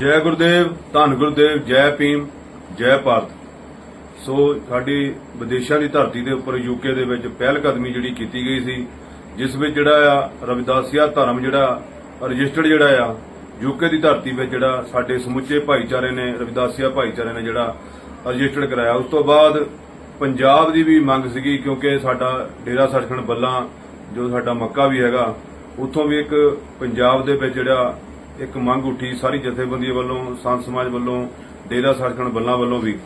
ਜੈ ਗੁਰਦੇਵ, ਧੰਨ ਗੁਰਦੇਵ, ਜੈ ਭੀਮ, ਜੈ ਭਾਰਤ। ਸੋ ਸਾਡੀ ਵਿਦੇਸ਼ਾਂ ਦੀ ਧਰਤੀ ਦੇ ਉੱਪਰ ਯੂਕੇ ਦੇ ਵਿੱਚ ਪਹਿਲ ਕਦਮੀ ਜਿਹੜੀ ਕੀਤੀ ਗਈ ਸੀ, ਜਿਸ ਵਿੱਚ ਜਿਹੜਾ ਆ ਰਵਿਦਾਸੀਆ ਧਰਮ ਜਿਹੜਾ ਰਜਿਸਟਰਡ ਜਿਹੜਾ ਆ ਯੂਕੇ ਦੀ ਧਰਤੀ ਵਿੱਚ ਜਿਹੜਾ ਸਾਡੇ ਸਮੁੱਚੇ ਭਾਈਚਾਰੇ ਨੇ, ਰਵਿਦਾਸੀਆ ਭਾਈਚਾਰੇ ਨੇ ਜਿਹੜਾ ਰਜਿਸਟਰਡ ਕਰਾਇਆ। ਉਸ ਤੋਂ ਬਾਅਦ ਪੰਜਾਬ ਦੀ ਵੀ ਮੰਗ ਸੀਗੀ, ਕਿਉਂਕਿ ਸਾਡਾ ਡੇਰਾ ਸੱਚਖੰਡ ਬੱਲਾ, ਜੋ ਸਾਡਾ ਮੱਕਾ ਵੀ ਹੈਗਾ, ਉੱਥੋਂ ਵੀ ਇੱਕ ਪੰਜਾਬ ਦੇ ਵਿੱਚ ਜਿਹੜਾ ਇੱਕ ਮੰਗ ਉੱਠੀ ਸਾਰੀ ਜਥੇਬੰਦੀ ਵੱਲੋਂ, ਸੰਤ ਸਮਾਜ ਵੱਲੋਂ, ਡੇਰਾ ਸੱਚਖੰਡ ਬੱਲਾਂ ਵੱਲੋਂ ਵੀ।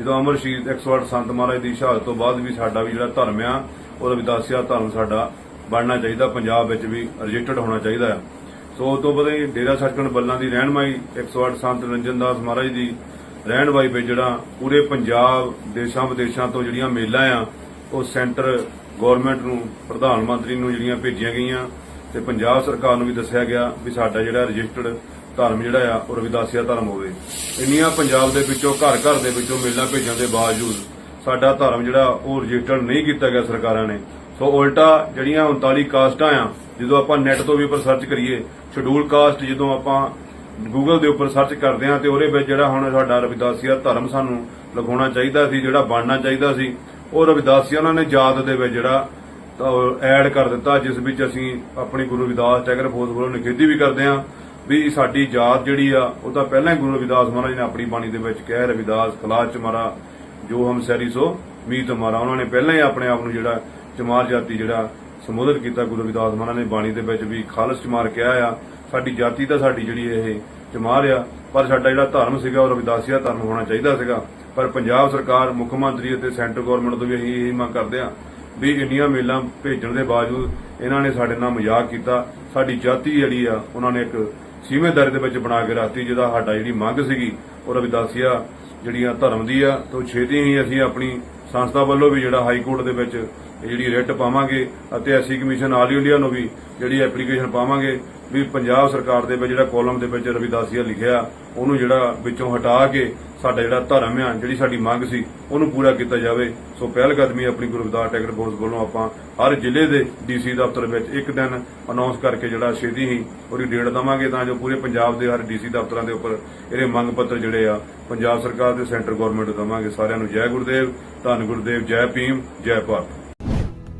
ਜਦੋਂ ਅਮਰ ਸ਼ਹੀਦ 108 ਸੰਤ ਮਹਾਰਾਜ ਦੀ ਸ਼ਹਾਦਤ ਤੋਂ ਬਾਅਦ ਵੀ ਸਾਡਾ ਵੀ ਜਿਹੜਾ ਧਰਮ ਆ ਉਹਦਾ ਵਿਦਾਸਿਆ ਧਰਮ ਸਾਡਾ ਬਣਨਾ ਚਾਹੀਦਾ, ਪੰਜਾਬ ਵਿੱਚ ਵੀ ਰਜਿਸਟਰਡ ਹੋਣਾ ਚਾਹੀਦਾ ਆ। ਸੋ ਉਸ ਤੋਂ ਬਾਅਦ ਇਹ ਡੇਰਾ ਸੱਚਖੰਡ ਬੱਲਾਂ ਦੀ ਰਹਿਨਮਾਈ 108 ਸੰਤ ਨਿਰੰਜਨ ਦਾਸ ਮਹਾਰਾਜ ਦੀ ਰਹਿਨਮਾਈ ਵਿੱਚ ਜਿਹੜਾ ਪੂਰੇ ਪੰਜਾਬ ਦੇਸ਼ਾਂ ਵਿਦੇਸ਼ਾਂ ਤੋਂ ਜਿਹੜੀਆਂ ਮੇਲਾਂ ਆ, ਉਹ ਸੈਂਟਰ ਗਵਰਨਮੈਂਟ ਨੂੰ, ਪ੍ਰਧਾਨ ਮੰਤਰੀ ਨੂੰ ਜਿਹੜੀਆਂ ਭੇਜੀਆਂ ਗਈਆਂ। ਤੇ ਪੰਜਾਬ ਸਰਕਾਰ ਨੂੰ ਵੀ ਦੱਸਿਆ ਗਿਆ ਵੀ ਸਾਡਾ ਜਿਹੜਾ ਰਜਿਸਟਰਡ ਧਰਮ ਜਿਹੜਾ ਆ, ਉਹ ਰਵਿਦਾਸੀਆ ਧਰਮ ਹੋਵੇ। ਇੰਨੀਆਂ ਪੰਜਾਬ ਦੇ ਵਿੱਚੋਂ, ਘਰ ਘਰ ਦੇ ਵਿੱਚੋਂ ਮੇਲਾਂ ਭੇਜਣ ਦੇ ਬਾਵਜੂਦ ਸਾਡਾ ਧਰਮ ਜਿਹੜਾ, ਉਹ ਰਜਿਸਟਰਡ ਨਹੀਂ ਕੀਤਾ ਗਿਆ ਸਰਕਾਰਾਂ ਨੇ। ਸੋ ਉਲਟਾ ਜਿਹੜੀਆਂ 39 ਕਾਸਟਾਂ ਆ, ਜਦੋਂ ਆਪਾਂ ਨੈਟ ਤੋਂ ਵੀ ਉੱਪਰ ਸਰਚ ਕਰੀਏ ਸ਼ਡਿਊਲ ਕਾਸਟ ਜਦੋਂ ਆਪਾਂ ਗੂਗਲ ਦੇ ਉੱਪਰ ਸਰਚ ਕਰਦੇ ਆ ਤੇ ਉਹਦੇ ਵਿੱਚ ਜਿਹੜਾ ਹੁਣ ਸਾਡਾ ਰਵਿਦਾਸੀਆ ਧਰਮ ਸਾਨੂੰ ਲਿਖਾਉਣਾ ਚਾਹੀਦਾ ਸੀ, ਜਿਹੜਾ ਬਣਨਾ ਚਾਹੀਦਾ ਸੀ, ਉਹ ਰਵਿਦਾਸੀਆ ਉਹਨਾਂ ਨੇ ਜਾਤ ਦੇ ਵਿੱਚ ਜਿਹੜਾ ਐਡ ਕਰ ਦਿੱਤਾ, ਜਿਸ ਵਿੱਚ ਅਸੀਂ ਆਪਣੀ ਗੁਰੂ ਰਵਿਦਾਸ ਟੈਗਰ ਫੌਜ ਵੱਲੋਂ ਨਿਖੇਧੀ ਵੀ ਕਰਦੇ ਹਾਂ ਵੀ ਸਾਡੀ ਜਾਤ ਜਿਹੜੀ ਆ, ਉਹ ਤਾਂ ਪਹਿਲਾਂ ਹੀ ਗੁਰੂ ਰਵਿਦਾਸ ਮਹਾਰਾਜ ਨੇ ਆਪਣੀ ਬਾਣੀ ਦੇ ਵਿੱਚ ਕਹਿ ਰਵਿਦਾਸ ਖਲਾਸ ਚਮਾਰਾ ਜੋ ਹਮ ਸੈਰੀ ਸੋ ਮੀਤ ਹਮਾਰਾ ਉਹਨਾਂ ਨੇ ਪਹਿਲਾਂ ਹੀ ਆਪਣੇ ਆਪ ਨੂੰ ਜਿਹੜਾ ਚਮਾਰ ਜਾਤੀ ਜਿਹੜਾ ਸੰਬੋਧਿਤ ਕੀਤਾ, ਗੁਰੂ ਰਵਿਦਾਸ ਮਹਾਰਾਜ ਨੇ ਬਾਣੀ ਦੇ ਵਿੱਚ ਵੀ ਖਾਲਸ ਚਮਾਰ ਕਿਹਾ ਆ, ਸਾਡੀ ਜਾਤੀ ਤਾਂ ਸਾਡੀ ਜਿਹੜੀ ਇਹ ਚਮਾਰ ਆ, ਪਰ ਸਾਡਾ ਜਿਹੜਾ ਧਰਮ ਸੀਗਾ, ਉਹ ਰਵਿਦਾਸੀਆ ਧਰਮ ਹੋਣਾ ਚਾਹੀਦਾ ਸੀਗਾ। ਪਰ ਪੰਜਾਬ ਸਰਕਾਰ, ਮੁੱਖ ਮੰਤਰੀ ਅਤੇ ਸੈਂਟਰ ਗਵਰਨਮੈਂਟ ਤੋਂ ਵੀ ਅਸੀਂ ਇਹ ਮੰਗ ਕਰਦੇ ਆ ਵੀ ਇੰਨੀਆਂ ਮੇਲਾਂ ਭੇਜਣ ਦੇ ਬਾਵਜੂਦ ਇਹਨਾਂ ਨੇ ਸਾਡੇ ਨਾਲ ਮਜ਼ਾਕ ਕੀਤਾ। ਸਾਡੀ ਜਾਤੀ ਜਿਹੜੀ ਆ, ਉਹਨਾਂ ਨੇ ਇੱਕ ਸੀਮੇਦਾਰੀ ਦੇ ਵਿੱਚ ਬਣਾ ਕੇ ਰੱਖਤੀ, ਜਿਹਦਾ ਸਾਡਾ ਜਿਹੜੀ ਮੰਗ ਸੀਗੀ, ਉਹ ਰਵਿਦਾਸੀਆ ਜਿਹੜੀਆਂ ਧਰਮ ਦੀ ਆ, ਤੋਂ ਛੇਤੀ ਹੀ ਅਸੀਂ ਆਪਣੀ ਸੰਸਥਾ ਵੱਲੋਂ ਵੀ ਜਿਹੜਾ ਹਾਈ ਕੋਰਟ ਦੇ ਵਿੱਚ ਜਿਹੜੀ ਰਿਟ ਪਾਵਾਂਗੇ, ਅਤੇ ਐਸੀ ਕਮਿਸ਼ਨ ਆਲ ਇੰਡੀਆ ਨੂੰ ਵੀ ਜਿਹੜੀ ਐਪਲੀਕੇਸ਼ਨ ਪਾਵਾਂਗੇ ਵੀ ਪੰਜਾਬ ਸਰਕਾਰ ਦੇ ਵਿੱਚ ਜਿਹੜਾ ਕਾਲਮ ਦੇ ਵਿੱਚ ਰਵਿਦਾਸੀਆ ਲਿਖਿਆ, ਉਹਨੂੰ ਜਿਹੜਾ ਵਿੱਚੋਂ ਹਟਾ ਕੇ ਸਾਡਾ ਜਿਹੜਾ ਧਰਮ ਆ, ਜਿਹੜੀ ਸਾਡੀ ਮੰਗ ਸੀ, ਉਹਨੂੰ ਪੂਰਾ ਕੀਤਾ ਜਾਵੇ। ਸੋ ਪਹਿਲ ਕਦਮੀ ਆਪਣੀ ਗੁਰੂ ਰਵਿਦਾਸ ਟੈਗਰ ਬੋਸ ਵੱਲੋਂ ਆਪਾਂ ਹਰ ਜ਼ਿਲ੍ਹੇ ਦੇ ਡੀਸੀ ਦਫ਼ਤਰ ਵਿੱਚ ਇੱਕ ਦਿਨ ਅਨਾਉਂਸ ਕਰਕੇ ਜਿਹੜਾ ਛੇਤੀ ਹੀ ਉਹਦੀ ਡੇਟ ਦਵਾਂਗੇ ਤਾਂ ਜੋ ਪੂਰੇ ਪੰਜਾਬ ਦੇ ਹਰ ਡੀਸੀ ਦਫ਼ਤਰਾਂ ਦੇ ਉੱਪਰ ਇਹਦੇ ਮੰਗ ਪੱਤਰ ਜਿਹੜੇ ਆ, ਪੰਜਾਬ ਸਰਕਾਰ ਤੇ ਸੈਂਟਰ ਗਵਰਨਮੈਂਟ ਨੂੰ ਦਵਾਂਗੇ। ਸਾਰਿਆਂ ਨੂੰ ਜੈ ਗੁਰਦੇਵ, ਧੰਨ ਗੁਰਦੇਵ, ਜੈ ਭੀਮ, ਜੈ ਭਾਰਤ।